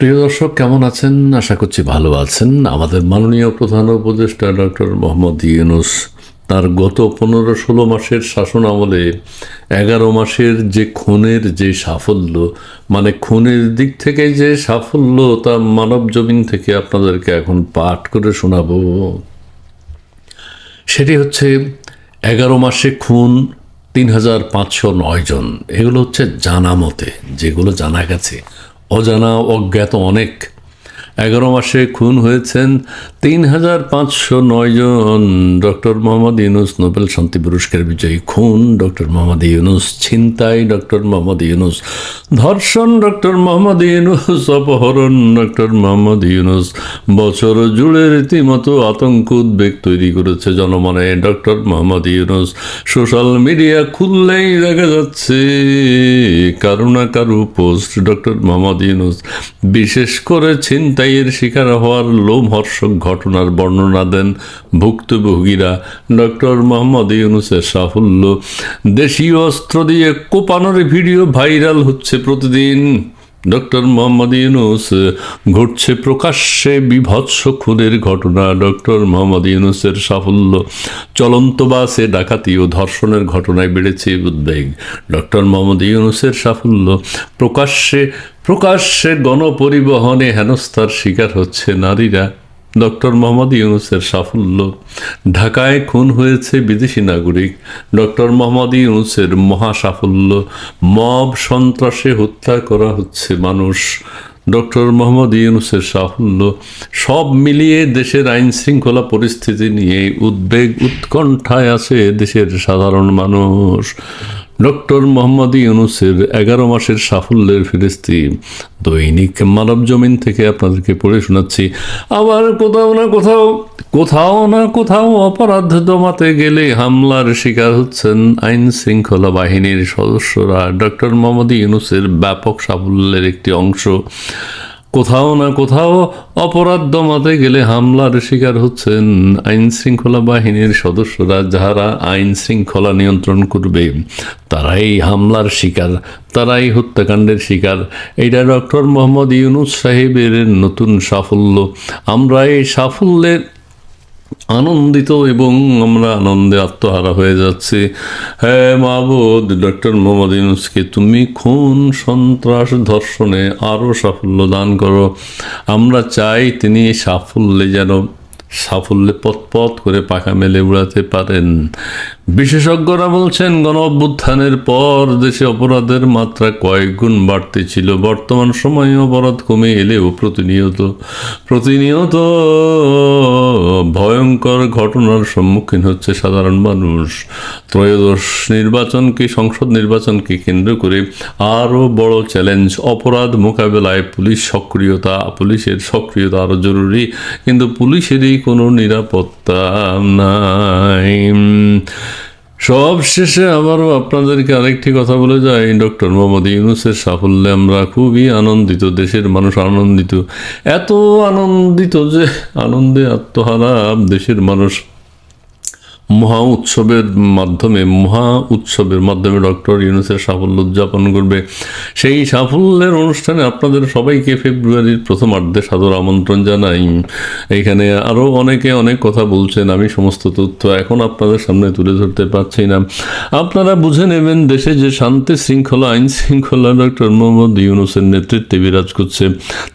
প্রিয় দর্শক, কেমন আছেন? আশা করছি ভালো আছেন। আমাদের মাননীয় প্রধান উপদেষ্টা ডক্টর মোহাম্মদ ইউনুস তার গত পনেরো ষোলো মাসের শাসন আমলে এগারো মাসের যে খুনের যে সাফল্য মানে খুনের দিক থেকে যে সাফল্য, তা মানব জমিন থেকে আপনাদেরকে এখন পাঠ করে শোনাবো। সেটি হচ্ছে এগারো মাসে খুন তিন হাজার পাঁচশো নয় জন। এগুলো হচ্ছে জানা মতে, যেগুলো জানা গেছে। অজানা অজ্ঞাত অনেক এগারো মাসে খুন হয়েছেন তিন হাজার পাঁচশো নয় জন ডক্টর মোহাম্মদ ইউনুস, নোবেল শান্তি পুরস্কার বিজয়ী খুন ডক্টর মোহাম্মদ ইউনুস, ছিনতাই ডক্টর মোহাম্মদ ইউনুস, ধর্ষণ ডক্টর মোহাম্মদ ইউনুস, অপহরণ ডক্টর মোহাম্মদ ইউনুস, বছর জুড়ে রীতিমতো আতঙ্ক উদ্বেগ তৈরি করেছে জনমনে doctor Mohammad Yunus. Social media খুললেই দেখা যাচ্ছে কারও না কারও পোস্ট ডক্টর মোহাম্মদ ইউনুস, বিশেষ করে ছিনতাইয়ের শিকার হওয়ার লোমহর্ষক ঘটনার বর্ণনা দেন ভুক্তভোগীরা ডক্টর মোহাম্মদ ইউনুসের সাফল্য। দেশীয় অস্ত্র দিয়ে কোপানোর ভিডিও ভাইরাল হচ্ছে প্রতিদিন। ডক্টর মোহাম্মদ ইউনুস, ঘটছে প্রকাশ্যে বিভৎস খুনের ঘটনা। ডক্টর মোহাম্মদ ইউনুসের সাফল্য, চলন্ত বাসে ডাকাতি ও ধর্ষণের ঘটনায় বেড়েছে উদ্বেগ। ডক্টর মোহাম্মদ ইউনুসের সাফল্য, প্রকাশ্যে প্রকাশ্যে গণপরিবহনে হেনস্থার শিকার হচ্ছে নারীরা। ডক্টর মোহাম্মদ ইউনুসের সাফল্য। ঢাকায় খুন হয়েছে বিদেশি নাগরিক। ডক্টর মোহাম্মদ ইউনুসের মহা সাফল্য। মব সন্ত্রাসে হত্যা করা হচ্ছে মানুষ। ডক্টর মোহাম্মদ ইউনুসের সাফল্য। সব মিলিয়ে দেশের আইন শৃঙ্খলা পরিস্থিতি নিয়ে উদ্বেগ উৎকণ্ঠায় আছে দেশের সাধারণ মানুষ। ডক্টর মোহাম্মদ ইউনুসের এগারো মাসের সাফল্যের ফিরিস্তি দৈনিক মানব জমিন থেকে আপনাদেরকে পড়ে শোনাচ্ছি। আবার কোথাও না কোথাও কোথাও না কোথাও অপরাধ দমাতে গেলে হামলার শিকার হচ্ছেন আইন শৃঙ্খলা বাহিনীর সদস্যরা। ডক্টর মোহাম্মদ ইউনুসের ব্যাপক সাফল্যের একটি অংশ। কোথাও না কোথাও অপরাধ দমাতে গেলে হামলার শিকার হচ্ছেন আইন শৃঙ্খলা বাহিনীর সদস্যরা যারা আইন শৃঙ্খলা নিয়ন্ত্রণ করবে। তারাই হামলার শিকার, তারাই হত্যাকাণ্ডের শিকার। এটা ডক্টর মোহাম্মদ ইউনুস সাহেবের নতুন সাফল্য। আমরা এই সাফল্যের আনন্দিত এবং আমরা আনন্দে আত্মহারা হয়ে যাচ্ছি। হ্যাঁ মাহবুদ ডক্টর মোহাম্মদ ইউনুসকে তুমি খুন, সন্ত্রাস, ধর্ষণে আরও সাফল্য দান করো। আমরা চাই তিনি সাফল্যে যেন সাফল্যে পথ করে পাখা মেলে উড়াতে পারেন। বিশেষজ্ঞরা বলছেন গণ অভ্যুত্থানের পর দেশে অপরাধের মাত্রা কয়েক গুণ বাড়তে ছিল। বর্তমান সময়ে অপরাধ কমে এলেও প্রতিনিয়ত প্রতিনিয়ত ভয়ঙ্কর ঘটনার সম্মুখীন হচ্ছে সাধারণ মানুষ। ত্রয়োদশ নির্বাচনকে, সংসদ নির্বাচনকে কেন্দ্র করে আরও বড় চ্যালেঞ্জ। অপরাধ মোকাবেলায় পুলিশ সক্রিয়তা, পুলিশের সক্রিয়তা আরও জরুরি, কিন্তু পুলিশেরই কোনো নিরাপত্তা নাই। সব শেষে আবারও আপনাদেরকে আরেকটি কথা বলে যাই। ডক্টর মোহাম্মদ ইউনুসের সাফল্যে আমরা খুবই আনন্দিত, দেশের মানুষ আনন্দিত। এত আনন্দিত যে আনন্দে আত্মহারা দেশের মানুষ মহা উৎসবের মাধ্যমে, মহা উৎসবের মাধ্যমে ডক্টর ইউনুসের সাফল্য উদযাপন করবে। সেই সাফল্যের অনুষ্ঠানে আপনাদের সবাইকে ফেব্রুয়ারির প্রথম আর্ধে সাদর আমন্ত্রণ জানাই। এখানে আরও অনেকে অনেক কথা বলছেন, আমি সমস্ত তথ্য এখন আপনাদের সামনে তুলে ধরতে পারছি না। আপনারা বুঝে নেবেন, দেশে যে শান্তি শৃঙ্খলা, আইন শৃঙ্খলা ডক্টর মোহাম্মদ ইউনুসের নেতৃত্বে বিরাজ করছে,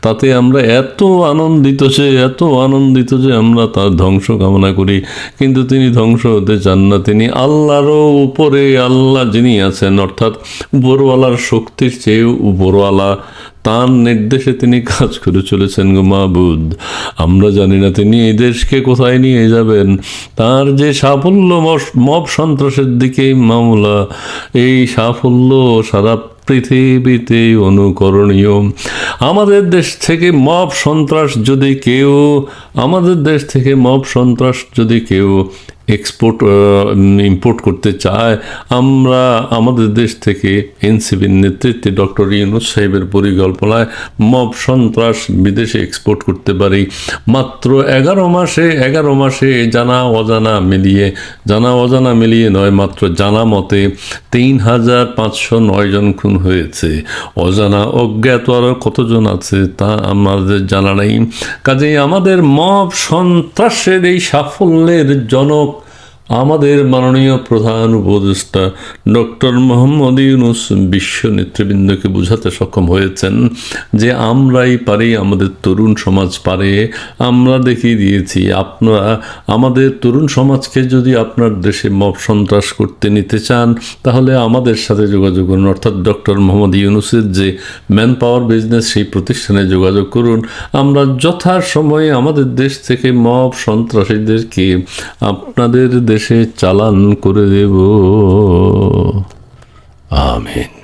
তাতে আমরা এত আনন্দিত যে, এত আনন্দিত যে আমরা তার ধ্বংস কামনা করি। কিন্তু তিনি ধ্বংস হতে চান না। তিনি আল্লাহরও উপরে আল্লাহ যিনি আছেন, অর্থাৎ উপরওয়ালার শক্তির চেয়ে উপরওয়ালা, তার নির্দেশে তিনি কাজ করে চলেছেন গো মাহবুদ আমরা জানি না তিনি এই দেশকে কোথায় নিয়ে যাবেন। তার যে সাফল্য মব সন্ত্রাসের দিকে মামলা, এই সাফল্য সারা পৃথিবীতে অনুকরণীয়। আমাদের দেশ থেকে মব সন্ত্রাস যদি কেউ, আমাদের দেশ থেকে মব সন্ত্রাস যদি কেউ এক্সপোর্ট ইম্পোর্ট করতে চায়, আমরা আমাদের দেশ থেকে এনসিবির নেতৃত্বে ডক্টর ইউনুস সাহেবের পরিকল্পনায় মব সন্ত্রাস বিদেশে এক্সপোর্ট করতে পারি। মাত্র এগারো মাসে এগারো মাসে জানা অজানা মিলিয়ে, জানা অজানা মিলিয়ে নয়, মাত্র জানা মতে তিন হাজার পাঁচশো নয় জন খুন হয়েছে। অজানা অজ্ঞাত আরও কতজন আছে তা আমাদের জানা নেই। কাজেই আমাদের মব সন্ত্রাসের এই সাফল্যের জনক আমাদের মাননীয় প্রধান উপদেষ্টা ডক্টর মোহাম্মদ ইউনুস বিশ্ব নেতৃবৃন্দকে বোঝাতে সক্ষম হয়েছেন যে আমরাই পারি, আমাদের তরুণ সমাজ পারে। আমরা দেখিয়ে দিয়েছি আপনারা আমাদের তরুণ সমাজকে যদি আপনার দেশে মব সন্ত্রাস করতে নিতে চান, তাহলে আমাদের সাথে যোগাযোগ করুন। অর্থাৎ ডক্টর মোহাম্মদ ইউনুসের যে ম্যান পাওয়ার বিজনেস, সেই প্রতিষ্ঠানে যোগাযোগ করুন। আমরা যথাসময়ে আমাদের দেশ থেকে মব সন্ত্রাসীদেরকে আপনাদের দেশে চালান করে দেব। আমিন।